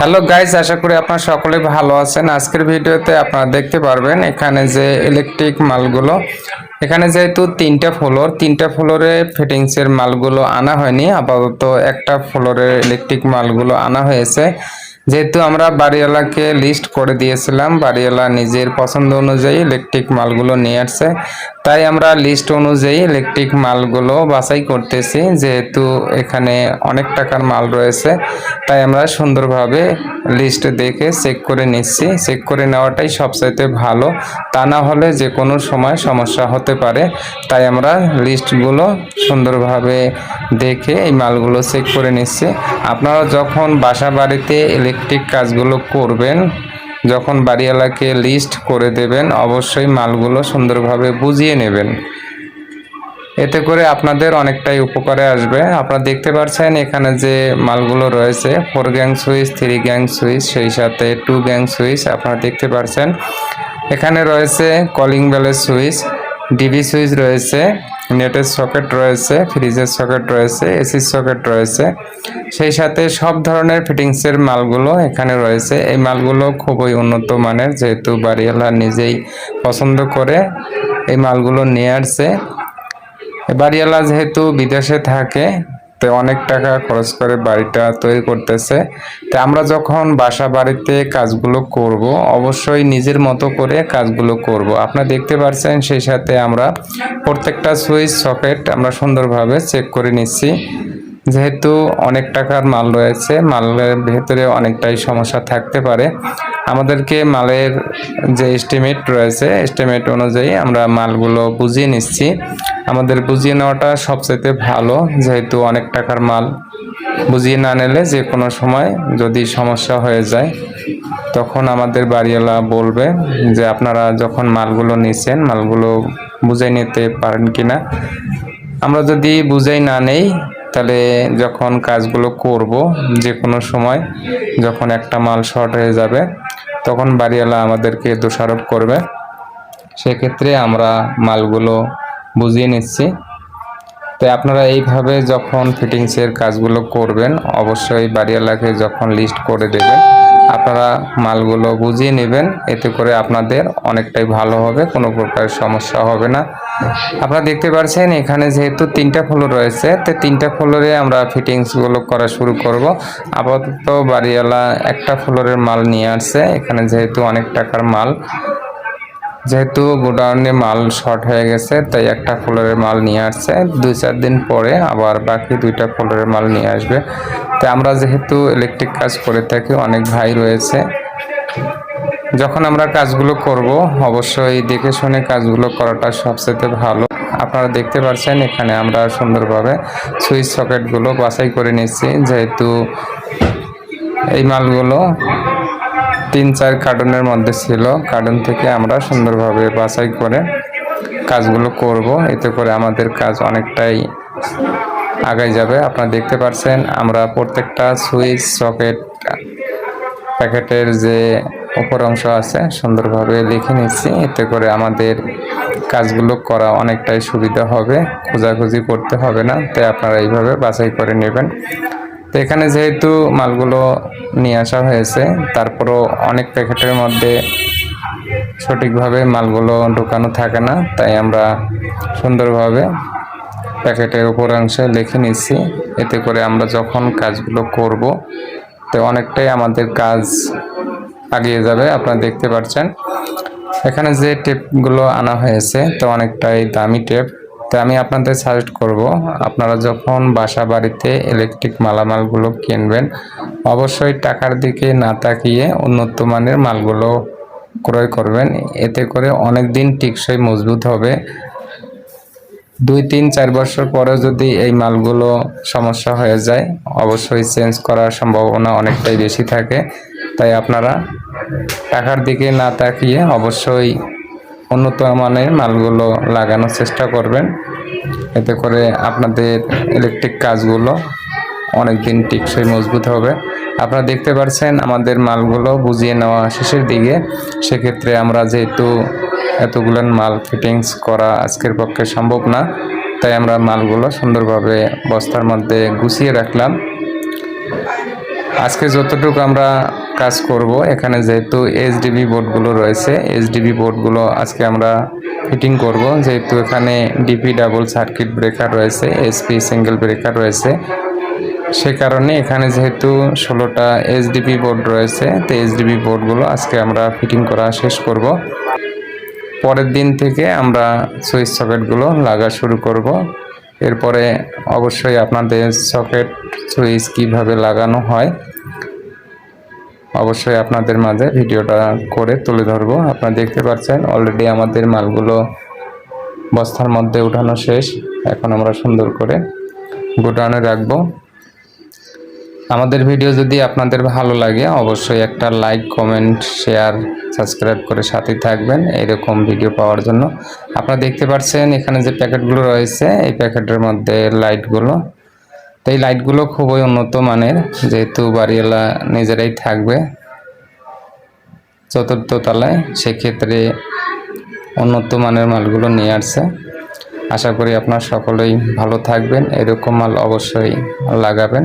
Hello guys আশা করি আপনারা সকলে ভালো আছেন। আজকের ভিডিওতে আপনারা দেখতে পারবেন এখানে যে ইলেকট্রিক মালগুলো, এখানে যেহেতু তিনটা ফ্লোর তিনটা ফ্লোরে ফিটিংসের মালগুলো আনা হয়নি। আপাতত একটা ফ্লোরে ইলেকট্রিক মালগুলো আনা হয়েছে। যেহেতু আমরা বাড়িওয়ালাকে লিস্ট করে দিয়েছিলাম, বাড়িওয়ালা নিজের পছন্দ অনুযায়ী ইলেকট্রিক মালগুলো নিয়ে আসছে। তাই আমরা লিস্ট অনুযায়ী ইলেকট্রিক মালগুলো বাছাই করতেছি, যেহেতু এখানে অনেক টাকার মাল রয়েছে, তাই আমরা সুন্দরভাবে লিস্ট দেখে চেক করে নিচ্ছি। চেক করে নেওয়াটাই সবচাইতে ভালো। তা না হলে যে কোনো সময় সমস্যা হতে পারে। তাই আমরা লিস্টগুলো সুন্দরভাবে দেখে এই মালগুলো চেক করে নিচ্ছি। আপনারা যখন বাসা বাড়িতে ইলেকট্রিক কাজগুলো করবেন যখন বাড়িওয়ালাকে লিস্ট করে দেবেন, অবশ্যই মালগুলো সুন্দরভাবে বুঝিয়ে নেবেন। এতে করে আপনাদের অনেকটাই উপকারে আসবে। আপনারা দেখতে পাচ্ছেন এখানে যে মালগুলো রয়েছে four gang switch three gang switch সেই সাথে টু গ্যাং সুইচ আপনারা দেখতে পাচ্ছেন এখানে রয়েছে কলিং বেলের সুইচ ডিবি সুইচ রয়েছে নেটের সকেট রয়েছে ফ্রিজের সকেট রয়েছে এসির সকেট রয়েছে। সেই সাথে সব ধরনের ফিটিংসের মালগুলো এখানে রয়েছে। এই মালগুলো খুবই উন্নত মানের, যেহেতু বাড়িওয়ালা নিজেই পছন্দ করে এই মালগুলো নিয়ে আসছে। বাড়িওয়ালা যেহেতু বিদেশে থাকে তো অনেক টাকা খরচ করে বাড়িটা তৈরি করতেছে। তো আমরা যখন বাসা বাড়িতে কাজগুলো করব, অবশ্যই নিজের মতো করে কাজগুলো করব। আপনারা দেখতে পাচ্ছেন সেই সাথে আমরা প্রত্যেকটা সুইচ সকেট আমরা সুন্দরভাবে চেক করে নিচ্ছি। যেহেতু অনেক টাকার মাল রয়েছে, মালের ভেতরে অনেকটাই সমস্যা থাকতে পারে। আমাদেরকে মালের যে এস্টিমেট রয়েছে এস্টিমেট অনুযায়ী আমরা মালগুলো বুঝিয়ে নিচ্ছি। আমাদের বুঝিয়ে নেওয়াটা সবচেয়ে ভালো, যেহেতু অনেক টাকার মাল। বুঝিয়ে না নিলে যে কোনো সময় যদি সমস্যা হয়ে যায়, তখন আমাদের বাড়িওয়ালা বলবে যে, আপনারা যখন মালগুলো নিছেন, মালগুলো বুঝে নিতে পারেন কি না আমরা যদি বুঝেই না নেই, তাহলে যখন কাজগুলো করব, যে কোনো সময় যখন একটা মাল শর্ট হয়ে যাবে তখন বাড়িওয়ালা আমাদেরকে দোষারোপ করবে। সেক্ষেত্রে আমরা মালগুলো বুঝিয়ে নিচ্ছি। তো আপনারা এইভাবে যখন ফিটিংসের কাজগুলো করবেন, অবশ্যই বাড়িওয়ালাকে যখন লিস্ট করে দেবেন, আপনারা মালগুলো বুঝিয়ে নেবেন। এতে করে আপনাদের অনেকটাই ভালো হবে, কোনো প্রকার সমস্যা হবে না। আপনারা দেখতে পাচ্ছেন এখানে যেহেতু তিনটা ফ্লোর রয়েছে, তো তিনটা ফ্লোরে আমরা ফিটিংসগুলো করা শুরু করব। আপাতত বাড়িওয়ালা একটা ফ্লোরের মাল নিয়ে আসছে, এখানে যেহেতু অনেক টাকার মাল। যেহেতু গোডাউনে মাল শর্ট হয়ে গেছে, তাই একটা ফ্লোরের মাল নিয়ে আসছে। দুই চার দিন পরে আবার বাকি দুইটা ফ্লোরের মাল নিয়ে আসবে। তো আমরা যেহেতু ইলেকট্রিক কাজ করে থাকি, অনেক ভাই রয়েছে। যখন আমরা কাজগুলো করব, অবশ্যই দেখে শুনে কাজগুলো করাটা সবচেয়ে ভালো। আপনারা দেখতে পাচ্ছেন এখানে আমরা সুন্দরভাবে সুইচ সকেটগুলো বাছাই করে নিচ্ছি। যেহেতু এই মালগুলো তিন চার কার্টুনের মধ্যে ছিল, কার্টুন থেকে আমরা সুন্দরভাবে বাছাই করে কাজগুলো করব। এতে করে আমাদের কাজ অনেকটাই আগাই যাবে। আপনারা দেখতে পাচ্ছেন আমরা প্রত্যেকটা সুইচ সকেট, প্যাকেটের যে উপর অংশ আছে, সুন্দরভাবে লিখে নিচ্ছি। এতে করে আমাদের কাজগুলো করা অনেকটাই সুবিধা হবে, খোঁজাখুঁজি করতে হবে না, তাই আপনারা এইভাবে বাছাই করে নেবেন। তো এখানে যেহেতু মালগুলো নিয়ে আসা হয়েছে, তারপরও অনেক প্যাকেটের মধ্যে সঠিকভাবে মালগুলো ঢোকানো থাকে না, তাই আমরা সুন্দরভাবে প্যাকেটের উপর অংশে লিখে নিচ্ছি। এতে করে আমরা যখন কাজগুলো করব, তো অনেকটাই আমাদের কাজ আগিয়ে যাবে, আপনারা দেখতে পাচ্ছেন এখানে যে টেপগুলো আনা হয়েছে, তো অনেকটাই দামি টেপ। তো আমি আপনাদের সাজেস্ট করব, আপনারা যখন বাসা বাড়িতে ইলেকট্রিক মালামালগুলো কিনবেন, অবশ্যই টাকার দিকে না তাকিয়ে উন্নত মানের মালগুলো ক্রয় করবেন। এতে করে অনেক দিন টিকসই মজবুত হবে। দুই, তিন, চার বছর পরে যদি এই মালগুলো সমস্যা হয়ে যায়, অবশ্যই চেঞ্জ করার সম্ভাবনা অনেকটাই বেশি থাকে। তাই আপনারা টাকার দিকে না তাকিয়ে অবশ্যই উন্নত মানের মালগুলো লাগানোর চেষ্টা করবেন। এতে করে আপনাদের ইলেকট্রিক কাজগুলো অনেক দিন টিকসই মজবুত হবে। আপনারা দেখতে পাচ্ছেন আমাদের মালগুলো বুঝিয়ে নেওয়া শেষের দিকে। সেক্ষেত্রে আমরা যেহেতু এতগুলো মাল ফিটিংস করা আজকের পক্ষে সম্ভব না, তাই আমরা মালগুলো সুন্দরভাবে বস্তার মধ্যে গুছিয়ে রাখলাম। আজকে যতটুকু আমরা কাজ করব। এখানে যেহেতু এইচডিবি বোর্ডগুলো রয়েছে এইচডিবি বোর্ডগুলো আজকে আমরা ফিটিং করব। যেহেতু এখানে ডিপি ডাবল সার্কিট ব্রেকার রয়েছে এসপি সিঙ্গেল ব্রেকার রয়েছে। সে কারণে এখানে যেহেতু ষোলোটা এইচডিপি বোর্ড রয়েছে, তো এইচডিপি বোর্ডগুলো আজকে আমরা ফিটিং করা শেষ করব। পরের দিন থেকে আমরা সুইচ সকেটগুলো লাগা শুরু করব। এরপরে অবশ্যই আপনাদের সকেট সুইচ কীভাবে লাগানো হয় অবশ্যই আপনাদের মাঝে ভিডিওটা করে তুলে ধরবো। আপনারা দেখতে পাচ্ছেন অলরেডি আমাদের মালগুলো বস্তার মধ্যে উঠানো শেষ। এখন আমরা সুন্দর করে গোডাউনে রাখব। আমাদের ভিডিও যদি আপনাদের ভালো লাগে, অবশ্যই একটা লাইক কমেন্ট শেয়ার সাবস্ক্রাইব করে সাথে থাকবেন এরকম ভিডিও পাওয়ার জন্য। আপনারা দেখতে পাচ্ছেন, এখানে যে প্যাকেটগুলো রয়েছে, এই প্যাকেটের মধ্যে লাইটগুলো এই লাইটগুলো খুবই উন্নত মানের, যেহেতু বাড়িওয়ালা নিজেরাই থাকবে চতুর্থ তলায়, সেক্ষেত্রে উন্নত মানের মালগুলো নিয়ে আসছে। আশা করি আপনার সকলেই ভালো থাকবেন, এরকম মাল অবশ্যই লাগাবেন।